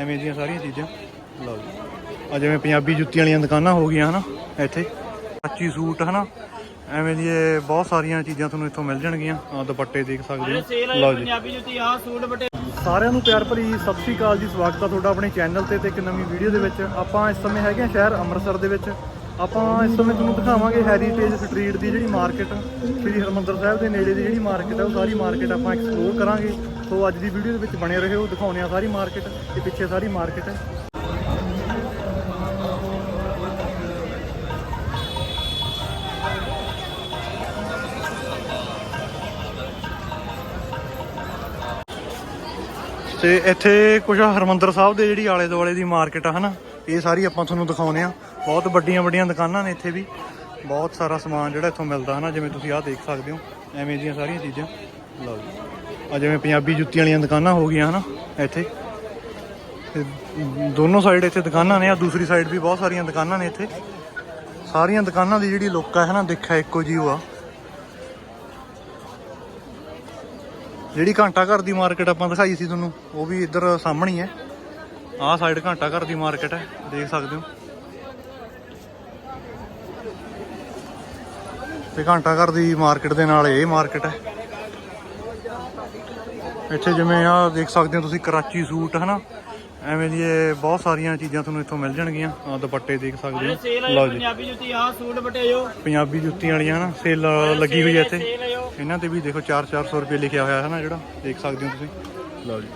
ਐਵੇਂ ਦੀਆਂ ਸਾਰੀਆਂ ਚੀਜ਼ਾਂ। ਲਓ ਜੀ। ਆ ਜਿਵੇਂ ਪੰਜਾਬੀ ਜੁੱਤੀਆਂ ਵਾਲੀਆਂ ਦੁਕਾਨਾਂ ਹੋ ਗਈਆਂ ਹਨਾ ਇੱਥੇ। ਕੱਚੀ ਸੂਟ ਹਨਾ। ਐਵੇਂ ਦੀ ਇਹ ਬਹੁਤ ਸਾਰੀਆਂ ਚੀਜ਼ਾਂ ਤੁਹਾਨੂੰ ਇੱਥੋਂ ਮਿਲ ਜਾਣਗੀਆਂ। ਆ ਦੁਪੱਟੇ ਦੇਖ ਸਕਦੇ ਹੋ। ਲਓ ਜੀ। ਪੰਜਾਬੀ ਜੁੱਤੀ ਆਹ ਸੂਟ ਬਟੇ ਸਾਰਿਆਂ ਨੂੰ ਪਿਆਰ ਭਰੀ ਸਤਿ ਸ੍ਰੀ ਅਕਾਲ ਜੀ। ਸਵਾਗਤ ਹੈ ਤੁਹਾਡਾ ਆਪਣੇ ਚੈਨਲ ਤੇ ਤੇ ਇੱਕ ਨਵੀਂ ਵੀਡੀਓ ਦੇ ਵਿੱਚ। ਆਪਾਂ ਇਸ ਸਮੇਂ ਹੈਗੇ ਹਾਂ ਸ਼ਹਿਰ ਅੰਮ੍ਰਿਤਸਰ ਦੇ ਵਿੱਚ। ਆਪਾਂ ਇਸ ਸਮੇਂ ਤੁਹਾਨੂੰ ਦਿਖਾਵਾਂਗੇ ਹੈਰੀਟੇਜ ਸਟਰੀਟ ਦੀ ਜਿਹੜੀ ਮਾਰਕੀਟ ਸ੍ਰੀ ਹਰਮੰਦਰ ਸਾਹਿਬ ਦੇ ਨੇੜੇ ਦੀ ਜਿਹੜੀ ਮਾਰਕੀਟ ਹੈ ਉਹ ਸਾਰੀ ਮਾਰਕੀਟ ਆਪਾਂ ਐਕਸਪਲੋਰ ਕਰਾਂਗੇ। ਸੋ ਅੱਜ ਦੀ ਵੀਡੀਓ ਦੇ ਵਿੱਚ ਬਣੇ ਰਹੋ, ਦਿਖਾਉਂਦੇ ਆ ਸਾਰੀ ਮਾਰਕੀਟ ਤੇ ਪਿੱਛੇ ਸਾਰੀ ਮਾਰਕੀਟ ਹੈ ਤੇ ਇੱਥੇ ਕੁਝ ਹਰਮੰਦਰ ਸਾਹਿਬ ਦੇ ਜਿਹੜੀ ਆਲੇ ਦੁਆਲੇ ਦੀ ਮਾਰਕੀਟ ਆ, ਹਨਾ, ਇਹ ਸਾਰੀ ਆਪਾਂ ਤੁਹਾਨੂੰ ਦਿਖਾਉਨੇ ਆ ਬਹੁਤ ਵੱਡੀਆਂ ਵੱਡੀਆਂ ਦੁਕਾਨਾਂ ਨੇ ਇੱਥੇ ਵੀ। ਬਹੁਤ ਸਾਰਾ ਸਮਾਨ ਜਿਹੜਾ ਇੱਥੋਂ ਮਿਲਦਾ, ਹਨਾ, ਜਿਵੇਂ ਤੁਸੀਂ ਆਹ ਦੇਖ ਸਕਦੇ ਹੋ, ਐਵੇਂ ਦੀਆਂ ਸਾਰੀਆਂ ਚੀਜ਼ਾਂ। ਲਓ ਜੀ। ਆ ਜਿਵੇਂ ਪੰਜਾਬੀ ਜੁੱਤੀਆਂ ਵਾਲੀਆਂ ਦੁਕਾਨਾਂ ਹੋ ਗਈਆਂ, ਹਨਾ, ਇੱਥੇ। ਤੇ ਦੋਨੋਂ ਸਾਈਡ ਇੱਥੇ ਦੁਕਾਨਾਂ ਨੇ, ਆ ਦੂਸਰੀ ਸਾਈਡ ਵੀ ਬਹੁਤ ਸਾਰੀਆਂ ਦੁਕਾਨਾਂ ਨੇ ਇੱਥੇ। ਸਾਰੀਆਂ ਦੁਕਾਨਾਂ ਦੀ ਜਿਹੜੀ ਲੁੱਕ ਹੈ ਨਾ ਦੇਖਿਆ ਇੱਕੋ ਜਿਹੀ ਓ ਜਿਹੜੀ ਘੰਟਾ ਘਰ ਦੀ ਮਾਰਕੀਟ ਆਪਾਂ ਦਿਖਾਈ ਸੀ ਤੁਹਾਨੂੰ, ਉਹ ਵੀ ਇੱਧਰ ਸਾਹਮਣੇ ਹੀ ਹੈ। ਆਹ ਸਾਈਡ ਘੰਟਾ ਘਰ ਦੀ ਮਾਰਕੀਟ ਹੈ, ਦੇਖ ਸਕਦੇ ਹੋ। ਤੇ ਘੰਟਾ ਘਰ ਦੀ ਮਾਰਕੀਟ ਦੇ ਨਾਲ ਇਹ ਮਾਰਕੀਟ ਹੈ। ਇੱਥੇ ਜਿਵੇਂ ਆ ਦੇਖ ਸਕਦੇ ਹੋ ਤੁਸੀਂ ਕਰਾਚੀ ਸੂਟ ਹਨਾ? ਐਵੇਂ ਦੀ ਇਹ ਬਹੁਤ ਸਾਰੀਆਂ ਚੀਜ਼ਾਂ ਤੁਹਾਨੂੰ ਇੱਥੋਂ ਮਿਲ ਜਾਣਗੀਆਂ। ਆ ਦੁਪੱਟੇ ਦੇਖ ਸਕਦੇ ਹੋ। ਹੈ ਲਓ ਜੀ। ਪੰਜਾਬੀ ਜੁੱਤੀ ਆਹ ਸੂਟ ਬਟੇ ਜੋ। ਪੰਜਾਬੀ ਜੁੱਤੀਆਂ ਵਾਲੀਆਂ ਹਨਾ? ਸੇਲ ਲੱਗੀ ਹੋਈ ਹੈ ਇੱਥੇ। ਹੈ ਇਹਨਾਂ ਤੇ ਵੀ ਦੇਖੋ 4-400 ਰੁਪਏ ਲਿਖਿਆ ਹੋਇਆ ਹੈ ਨਾ ਜਿਹੜਾ? ਦੇਖ ਸਕਦੇ ਹੋ ਤੁਸੀਂ। ਲਓ ਜੀ।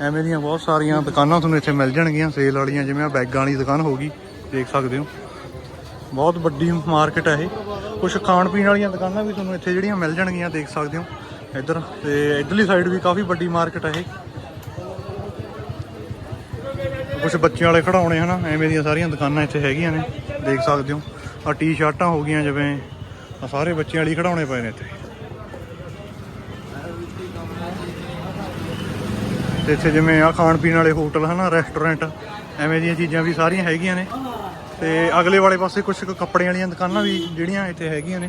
ਐਵੇਂ ਦੀਆਂ ਬਹੁਤ ਸਾਰੀਆਂ ਦੁਕਾਨਾਂ ਤੁਹਾਨੂੰ ਇੱਥੇ ਮਿਲ ਜਾਣਗੀਆਂ ਸੇਲ ਵਾਲੀਆਂ ਜਿਵੇਂ ਆ ਬੈਗਾਂ ਵਾਲੀ ਦੁਕਾਨ ਹੋਗੀ ਦੇਖ ਸਕਦੇ ਹੋ। ਬਹੁਤ ਵੱਡੀ ਮਾਰਕੀਟ ਹੈ ਇਹ। ਕੁਝ ਖਾਣ ਪੀਣ ਵਾਲੀਆਂ ਦੁਕਾਨਾਂ ਵੀ ਤੁਹਾਨੂੰ ਇੱਥੇ ਜਿਹੜੀਆਂ ਮਿਲ ਜਾਣਗੀਆਂ ਦੇਖ ਸਕਦੇ ਹੋ। ਇੱਧਰ। ਤੇ ਇਧਰਲੀ ਸਾਈਡ ਵੀ ਕਾਫੀ ਵੱਡੀ ਮਾਰਕੀਟ ਹੈ ਇਹ। ਕੁਝ ਬੱਚਿਆਂ ਵਾਲੇ ਖਿਡੌਣੇ ਹਨਾ, ਐਵੇਂ ਦੀਆਂ ਸਾਰੀਆਂ ਦੁਕਾਨਾਂ ਇੱਥੇ ਹੈਗੀਆਂ ਨੇ, ਦੇਖ ਸਕਦੇ ਹੋ। ਆ ਟੀ-ਸ਼ਰਟਾਂ ਹੋ ਗਈਆਂ ਜਿਵੇਂ ਆ ਸਾਰੇ ਬੱਚਿਆਂ ਵਾਲੀ ਖਿਡੌਣੇ ਪਏ ਨੇ ਇੱਥੇ। ਤੇ ਇੱਥੇ ਜਿਵੇਂ ਆ ਖਾਣ ਪੀਣ ਵਾਲੇ ਹੋਟਲ ਹਨਾ ਰੈਸਟੋਰੈਂਟ ਐਵੇਂ ਦੀਆਂ ਚੀਜ਼ਾਂ ਵੀ ਸਾਰੀਆਂ ਹੈਗੀਆਂ ਨੇ। ਤੇ ਅਗਲੇ ਵਾਲੇ ਪਾਸੇ ਕੁਝ ਕੁ ਕੱਪੜੇ ਵਾਲੀਆਂ ਦੁਕਾਨਾਂ ਵੀ ਜਿਹੜੀਆਂ ਇੱਥੇ ਹੈਗੀਆਂ ਨੇ।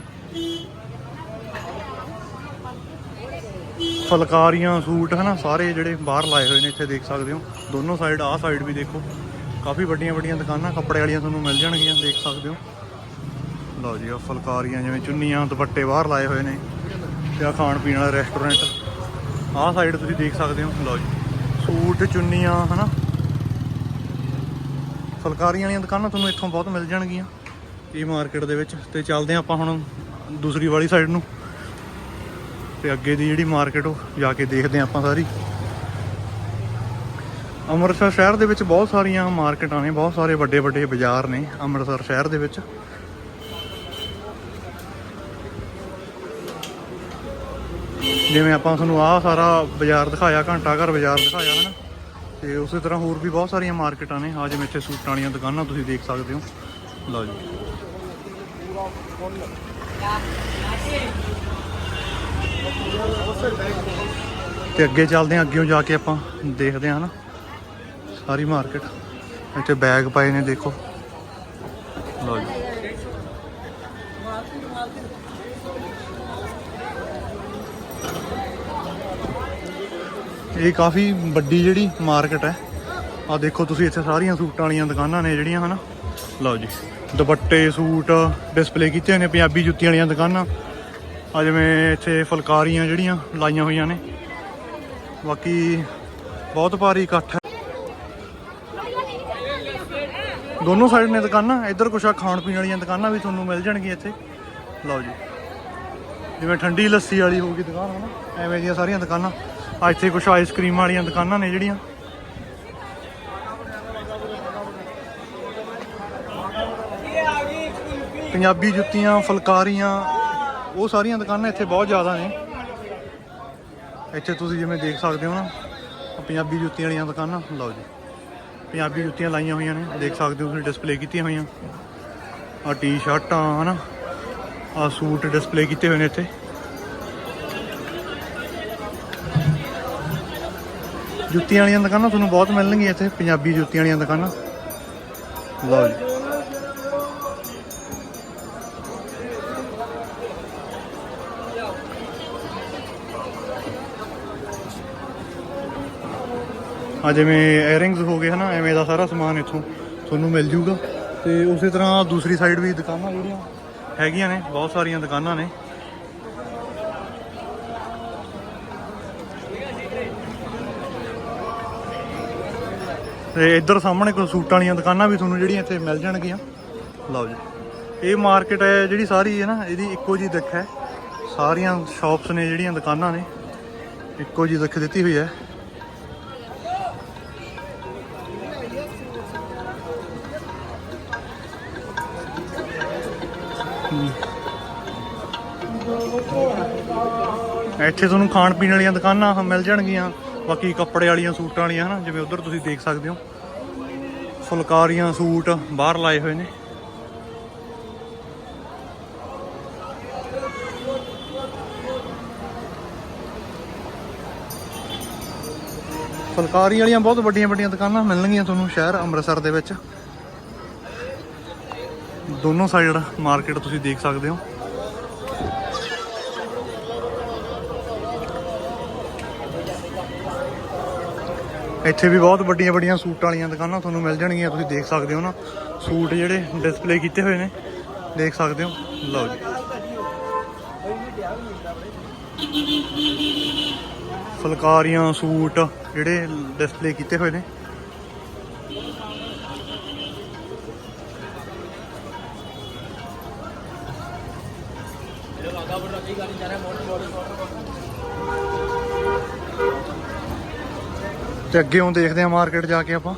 ਫੁਲਕਾਰੀਆਂ, ਸੂਟ, ਹਨਾ, ਸਾਰੇ ਜਿਹੜੇ ਬਾਹਰ ਲਾਏ ਹੋਏ ਨੇ, ਇੱਥੇ ਦੇਖ ਸਕਦੇ ਹੋ। ਦੋਨੋਂ ਸਾਈਡ ਆਹ ਸਾਈਡ ਵੀ ਦੇਖੋ। ਕਾਫੀ ਵੱਡੀਆਂ ਵੱਡੀਆਂ ਦੁਕਾਨਾਂ, ਕੱਪੜੇ ਵਾਲੀਆਂ ਤੁਹਾਨੂੰ ਮਿਲ ਜਾਣਗੀਆਂ, ਦੇਖ ਸਕਦੇ ਹੋ। ਲਓ ਜੀ ਆ ਫੁਲਕਾਰੀਆਂ ਜਿਵੇਂ ਚੁੰਨੀਆਂ, ਦੁਪੱਟੇ ਬਾਹਰ ਲਾਏ ਹੋਏ ਨੇ ਤੇ ਆ ਖਾਣ ਪੀਣ ਵਾਲਾ ਰੈਸਟੋਰੈਂਟ ਆਹ ਸਾਈਡ ਤੁਸੀਂ ਦੇਖ ਸਕਦੇ ਹੋ। ਲਓ ਜੀ, ਸੂਟ, ਚੁੰਨੀਆਂ, ਹਨਾ। ਫੁਲਕਾਰੀਆਂ ਵਾਲੀਆਂ ਦੁਕਾਨਾਂ ਤੁਹਾਨੂੰ ਇੱਥੋਂ ਬਹੁਤ ਮਿਲ ਜਾਣਗੀਆਂ। ਇਹ ਮਾਰਕੀਟ ਦੇ ਵਿੱਚ। ਤੇ ਚੱਲਦੇ ਹਾਂ ਆਪਾਂ ਹੁਣ ਦੂਸਰੀ ਵਾਲੀ ਸਾਈਡ ਨੂੰ। ਤੇ ਅੱਗੇ ਦੀ ਜਿਹੜੀ ਮਾਰਕੀਟ ਉਹ ਜਾ ਕੇ ਦੇਖਦੇ ਹਾਂ ਆਪਾਂ ਸਾਰੀ। ਅੰਮ੍ਰਿਤਸਰ ਸ਼ਹਿਰ ਦੇ ਵਿੱਚ ਬਹੁਤ ਸਾਰੀਆਂ ਮਾਰਕੀਟਾਂ ਨੇ, ਬਹੁਤ ਸਾਰੇ ਵੱਡੇ ਵੱਡੇ ਬਾਜ਼ਾਰ ਨੇ ਅੰਮ੍ਰਿਤਸਰ ਸ਼ਹਿਰ ਦੇ ਵਿੱਚ। ਜਿਵੇਂ ਆਪਾਂ ਤੁਹਾਨੂੰ ਆਹ ਸਾਰਾ ਬਾਜ਼ਾਰ ਦਿਖਾਇਆ ਘੰਟਾ ਘਰ ਬਾਜ਼ਾਰ ਦਿਖਾਇਆ ਹਨਾ? ਤੇ ਉਸੇ ਤਰ੍ਹਾਂ ਹੋਰ ਵੀ ਬਹੁਤ ਸਾਰੀਆਂ ਮਾਰਕੀਟਾਂ ਨੇ। ਆ ਜਿਵੇਂ ਇੱਥੇ ਸੂਟਾਂ ਵਾਲੀਆਂ ਦੁਕਾਨਾਂ ਤੁਸੀਂ ਦੇਖ ਸਕਦੇ ਹੋ। ਲਓ ਜੀ। ਤੇ ਅੱਗੇ ਚੱਲਦੇ ਹਾਂ ਅੱਗੇੋਂ ਜਾ ਕੇ ਆਪਾਂ ਦੇਖਦੇ ਹਾਂ ਨਾ ਸਾਰੀ ਮਾਰਕੀਟ। ਇੱਥੇ ਬੈਗ ਪਾਏ ਨੇ, ਦੇਖੋ। ਲਓ ਜੀ। ਇਹ ਕਾਫੀ ਵੱਡੀ ਜਿਹੜੀ ਮਾਰਕੀਟ ਹੈ। ਆ ਦੇਖੋ ਤੁਸੀਂ ਇੱਥੇ ਸਾਰੀਆਂ ਸੂਟਾਂ ਵਾਲੀਆਂ ਦੁਕਾਨਾਂ ਨੇ ਜਿਹੜੀਆਂ ਹਨਾ। ਲਓ ਜੀ। ਦੁਪੱਟੇ, ਸੂਟ, ਡਿਸਪਲੇ ਕੀਤੇ ਹੋਏ ਨੇ ਪੰਜਾਬੀ ਜੁੱਤੀਆਂ ਵਾਲੀਆਂ ਦੁਕਾਨਾਂ। ਆ ਜਿਵੇਂ ਇੱਥੇ ਫੁਲਕਾਰੀਆਂ ਜਿਹੜੀਆਂ ਲਾਈਆਂ ਹੋਈਆਂ ਨੇ। ਬਾਕੀ ਬਹੁਤ ਭਾਰੀ ਇਕੱਠ ਹੈ। ਦੋਨੋਂ ਸਾਈਡ ਨੇ ਦੁਕਾਨਾਂ, ਇੱਧਰ ਕੁਛ ਆ ਖਾਣ ਪੀਣ ਵਾਲੀਆਂ ਦੁਕਾਨਾਂ ਵੀ ਤੁਹਾਨੂੰ ਮਿਲ ਜਾਣਗੀਆਂ ਇੱਥੇ। ਲਓ ਜੀ। ਜਿਵੇਂ ਠੰਡੀ ਲੱਸੀ ਵਾਲੀ ਹੋਊਗੀ ਦੁਕਾਨ, ਹਨਾ? ਐਵੇਂ ਦੀਆਂ ਸਾਰੀਆਂ ਦੁਕਾਨਾਂ। ਆ ਇੱਥੇ ਕੁਛ ਆਈਸਕ੍ਰੀਮ ਵਾਲੀਆਂ ਦੁਕਾਨਾਂ ਨੇ ਜਿਹੜੀਆਂ। ਪੰਜਾਬੀ ਜੁੱਤੀਆਂ, ਫੁਲਕਾਰੀਆਂ ਉਹ ਸਾਰੀਆਂ ਦੁਕਾਨਾਂ ਇੱਥੇ ਬਹੁਤ ਜ਼ਿਆਦਾ ਨੇ। ਇੱਥੇ ਤੁਸੀਂ ਜਿਵੇਂ ਦੇਖ ਸਕਦੇ ਹੋ ਨਾ, ਪੰਜਾਬੀ ਜੁੱਤੀਆਂ ਵਾਲੀਆਂ ਦੁਕਾਨਾਂ, ਲਓ ਜੀ। ਪੰਜਾਬੀ ਜੁੱਤੀਆਂ ਲਾਈਆਂ ਹੋਈਆਂ ਨੇ, ਦੇਖ ਸਕਦੇ ਹੋ ਤੁਸੀਂ ਡਿਸਪਲੇ ਕੀਤੀਆਂ ਹੋਈਆਂ। ਆ ਟੀ-ਸ਼ਰਟਾਂ ਹਨਾ। ਆ ਸੂਟ ਡਿਸਪਲੇ ਕੀਤੇ ਹੋਏ ਨੇ ਇੱਥੇ। ਜੁੱਤੀਆਂ ਵਾਲੀਆਂ ਦੁਕਾਨਾਂ ਤੁਹਾਨੂੰ ਬਹੁਤ ਮਿਲਣਗੀਆਂ ਇੱਥੇ, ਪੰਜਾਬੀ ਜੁੱਤੀਆਂ ਵਾਲੀਆਂ ਦੁਕਾਨਾਂ। ਲਓ ਜੀ। ਆ ਜਿਵੇਂ 에ਅਰਿੰਗਸ ਹੋ ਗਏ ਹਨਾ, ਐਵੇਂ ਦਾ ਸਾਰਾ ਸਮਾਨ ਇੱਥੋਂ ਤੁਹਾਨੂੰ ਮਿਲ ਜੂਗਾ। ਤੇ ਉਸੇ ਤਰ੍ਹਾਂ ਦੂਸਰੀ ਸਾਈਡ ਵੀ ਦੁਕਾਨਾਂ ਜਿਹੜੀਆਂ ਹੈਗੀਆਂ ਨੇ, ਬਹੁਤ ਸਾਰੀਆਂ ਦੁਕਾਨਾਂ ਨੇ। ਤੇ ਇੱਧਰ ਸਾਹਮਣੇ ਕੋਈ ਸੂਟਾਂ ਵਾਲੀਆਂ ਦੁਕਾਨਾਂ ਵੀ ਤੁਹਾਨੂੰ ਜਿਹੜੀਆਂ ਇੱਥੇ ਮਿਲ ਜਾਣਗੀਆਂ। ਲਓ ਜੀ। ਇਹ ਮਾਰਕੀਟ ਹੈ, ਜਿਹੜੀ ਸਾਰੀ ਹੈ ਨਾ, ਇਹਦੀ ਇੱਕੋ ਜੀ ਦਿੱਖ ਹੈ। ਸਾਰੀਆਂ ਸ਼ਾਪਸ ਨੇ ਜਿਹੜੀਆਂ ਦੁਕਾਨਾਂ ਨੇ, ਇੱਕੋ ਜੀ ਦਿੱਖ ਦਿੱਤੀ ਹੋਈ ਹੈ। ਇੱਥੇ ਤੁਹਾਨੂੰ ਖਾਣ ਪੀਣ ਵਾਲੀਆਂ ਦੁਕਾਨਾਂ ਮਿਲ ਜਾਣਗੀਆਂ, ਬਾਕੀ ਕੱਪੜੇ ਵਾਲੀਆਂ ਸੂਟਾਂ ਵਾਲੀਆਂ ਹਨਾ, ਜਿਵੇਂ ਉਧਰ ਤੁਸੀਂ ਦੇਖ ਸਕਦੇ ਹੋ। ਫੁਲਕਾਰੀਆਂ ਸੂਟ ਬਾਹਰ ਲਾਏ ਹੋਏ ਨੇ। ਫੁਲਕਾਰੀ ਵਾਲੀਆਂ ਬਹੁਤ ਵੱਡੀਆਂ ਵੱਡੀਆਂ ਦੁਕਾਨਾਂ ਮਿਲਣਗੀਆਂ ਤੁਹਾਨੂੰ ਸ਼ਹਿਰ ਅੰਮ੍ਰਿਤਸਰ ਦੇ ਵਿੱਚ। ਦੋਨੋਂ ਸਾਈਡ ਮਾਰਕੀਟ ਤੁਸੀਂ ਦੇਖ ਸਕਦੇ ਹੋ। ਇੱਥੇ ਵੀ ਬਹੁਤ ਵੱਡੀਆਂ ਵੱਡੀਆਂ ਸੂਟਾਂ ਵਾਲੀਆਂ ਦੁਕਾਨਾਂ ਤੁਹਾਨੂੰ ਮਿਲ ਜਾਣਗੀਆਂ, ਤੁਸੀਂ ਦੇਖ ਸਕਦੇ ਹੋ ਨਾ। ਸੂਟ ਜਿਹੜੇ ਡਿਸਪਲੇ ਕੀਤੇ ਹੋਏ ਨੇ, ਦੇਖ ਸਕਦੇ ਹੋ। ਲਓ ਜੀ। ਫੁਲਕਾਰੀਆਂ ਸੂਟ ਜਿਹੜੇ ਡਿਸਪਲੇ ਕੀਤੇ ਹੋਏ ਨੇ। ਤੇ ਅੱਗੇ ਹੁਣ ਦੇਖਦੇ ਆ ਮਾਰਕੀਟ ਜਾ ਕੇ ਆਪਾਂ।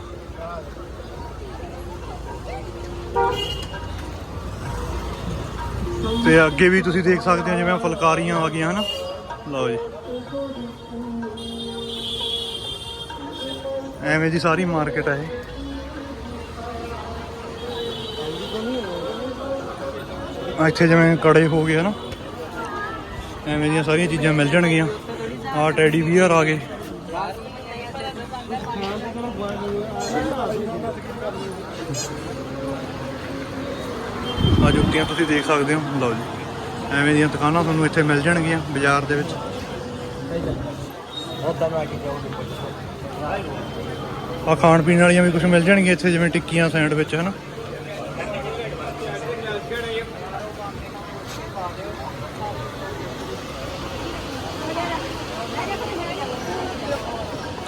ਤੇ ਅੱਗੇ ਵੀ ਤੁਸੀਂ ਦੇਖ ਸਕਦੇ ਹੋ ਜਿਵੇਂ ਆਹ ਫੁਲਕਾਰੀਆਂ ਆ ਗਈਆਂ, ਹਨਾ? ਲਓ ਜੀ। ਐਵੇਂ ਜੀ ਸਾਰੀ ਮਾਰਕੀਟ ਹੈ ਇਹ। ਇੱਥੇ ਜਿਵੇਂ ਕੜੇ ਹੋ ਗਏ ਨਾ ਐਵੇਂ ਦੀਆਂ ਸਾਰੀਆਂ ਚੀਜ਼ਾਂ ਮਿਲ ਜਾਣਗੀਆਂ। ਆ ਟੈਡੀ ਬੀਅਰ ਆ ਗਏ। ਆ ਜੁੱਤੀਆਂ ਤੁਸੀਂ ਦੇਖ ਸਕਦੇ ਹੋ। ਲਓ ਜੀ। ਐਵੇਂ ਦੀਆਂ ਦੁਕਾਨਾਂ ਤੁਹਾਨੂੰ ਇੱਥੇ ਮਿਲ ਜਾਣਗੀਆਂ ਬਾਜ਼ਾਰ ਦੇ ਵਿੱਚ। ਆ ਖਾਣ ਪੀਣ ਵਾਲੀਆਂ ਵੀ ਕੁਝ ਮਿਲ ਜਾਣਗੀਆਂ ਇੱਥੇ, ਜਿਵੇਂ ਟਿੱਕੀਆਂ, ਸੈਂਡਵਿਚ, ਹਨ?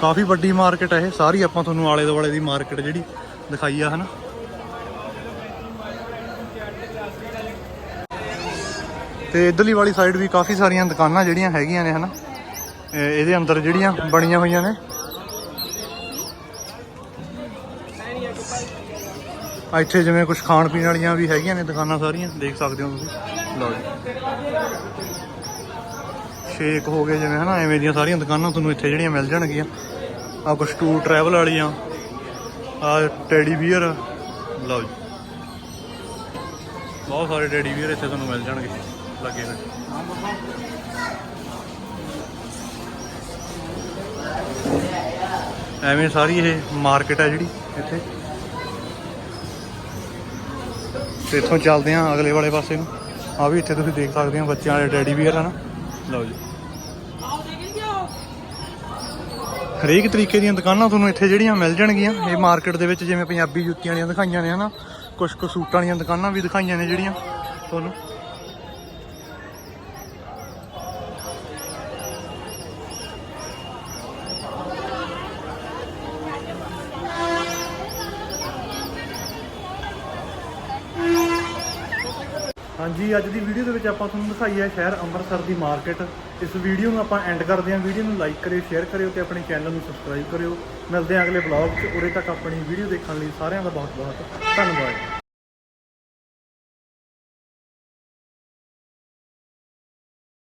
ਕਾਫੀ ਵੱਡੀ ਮਾਰਕੀਟ ਹੈ ਇਹ। ਸਾਰੀ ਆਪਾਂ ਤੁਹਾਨੂੰ ਆਲੇ ਦੁਆਲੇ ਦੀ ਮਾਰਕੀਟ ਜਿਹੜੀ ਦਿਖਾਈ ਆ, ਹਨਾ? ਤੇ ਇਧਰਲੀ ਵਾਲੀ ਸਾਈਡ ਵੀ ਕਾਫੀ ਸਾਰੀਆਂ ਦੁਕਾਨਾਂ ਜਿਹੜੀਆਂ ਹੈਗੀਆਂ ਨੇ, ਹਨਾ? ਇਹ- ਇਹਦੇ ਅੰਦਰ ਜਿਹੜੀਆਂ ਬਣੀਆਂ ਹੋਈਆਂ ਨੇ। ਇੱਥੇ ਜਿਵੇਂ ਕੁਝ ਖਾਣ ਪੀਣ ਵਾਲੀਆਂ ਵੀ ਹੈਗੀਆਂ ਨੇ ਦੁਕਾਨਾਂ ਸਾਰੀਆਂ। ਦੇਖ ਸਕਦੇ ਹੋ ਤੁਸੀਂ। ਲਓ ਜੀ। ਸ਼ੇਕ ਹੋ ਗਏ ਜਿਵੇਂ, ਹਨਾ, ਐਵੇਂ ਦੀਆਂ ਸਾਰੀਆਂ ਦੁਕਾਨਾਂ ਤੁਹਾਨੂੰ ਇੱਥੇ ਜਿਹੜੀਆਂ ਮਿਲ ਜਾਣਗੀਆਂ। ਆ ਕੁਝ ਟੂਰ ਟਰੈਵਲ ਵਾਲੀਆਂ ਆ ਟੈਡੀ ਬੀਅਰ ਲਓ ਜੀ। ਬਹੁਤ ਸਾਰੇ ਟੈਡੀ ਬੀਅਰ ਇੱਥੇ ਤੁਹਾਨੂੰ ਮਿਲ ਜਾਣਗੇ, ਲੱਗੇ ਨੇ ਐਵੇਂ ਸਾਰੀ ਇਹ ਮਾਰਕੀਟ ਹੈ ਜਿਹੜੀ ਇੱਥੇ। ਤੇ ਇੱਥੋਂ ਚੱਲਦੇ ਹਾਂ ਅਗਲੇ ਵਾਲੇ ਪਾਸੇ ਨੂੰ। ਆ ਵੀ ਇੱਥੇ ਤੁਸੀਂ ਦੇਖ ਸਕਦੇ ਹੋ ਬੱਚਿਆਂ ਵਾਲੇ ਟੈਡੀ ਬੀਅਰ ਹਨ। ਲਓ ਜੀ। ਹਰੇਕ ਤਰੀਕੇ ਦੀਆਂ ਦੁਕਾਨਾਂ ਤੁਹਾਨੂੰ ਇੱਥੇ ਜਿਹੜੀਆਂ ਮਿਲ ਜਾਣਗੀਆਂ। ਇਹ ਮਾਰਕੀਟ ਦੇ ਵਿੱਚ ਜਿਵੇਂ ਪੰਜਾਬੀ ਜੁੱਤੀਆਂ ਵਾਲੀਆਂ ਦਿਖਾਈਆਂ ਨੇ, ਹਨਾ? ਕੁਝ ਕੁ ਸੂਟਾਂ ਵਾਲੀਆਂ ਦੁਕਾਨਾਂ ਵੀ ਦਿਖਾਈਆਂ ਨੇ ਜਿਹੜੀਆਂ। ਤੁਹਾਨੂੰ ਹਾਂਜੀ, ਅੱਜ ਦੀ ਵੀਡੀਓ ਦੇ ਵਿੱਚ ਆਪਾਂ ਤੁਹਾਨੂੰ ਦਿਖਾਈ ਹੈ ਸ਼ਹਿਰ ਅੰਮ੍ਰਿਤਸਰ ਦੀ ਮਾਰਕੀਟ ਇਸ ਵੀਡੀਓ ਨੂੰ ਆਪਾਂ ਐਂਡ ਕਰਦੇ ਹਾਂ। ਵੀਡੀਓ ਨੂੰ ਲਾਈਕ ਕਰਿਓ ਸ਼ੇਅਰ ਕਰਿਓ ਤੇ ਆਪਣੇ ਚੈਨਲ ਨੂੰ ਸਬਸਕ੍ਰਾਈਬ ਕਰਿਓ। ਮਿਲਦੇ ਹਾਂ ਅਗਲੇ ਵਲੌਗ 'ਚ। ਉਰੇ ਤੱਕ ਆਪਣੀ ਵੀਡੀਓ ਦੇਖਣ ਲਈ ਸਾਰਿਆਂ ਦਾ ਬਹੁਤ ਬਹੁਤ ਧੰਨਵਾਦ।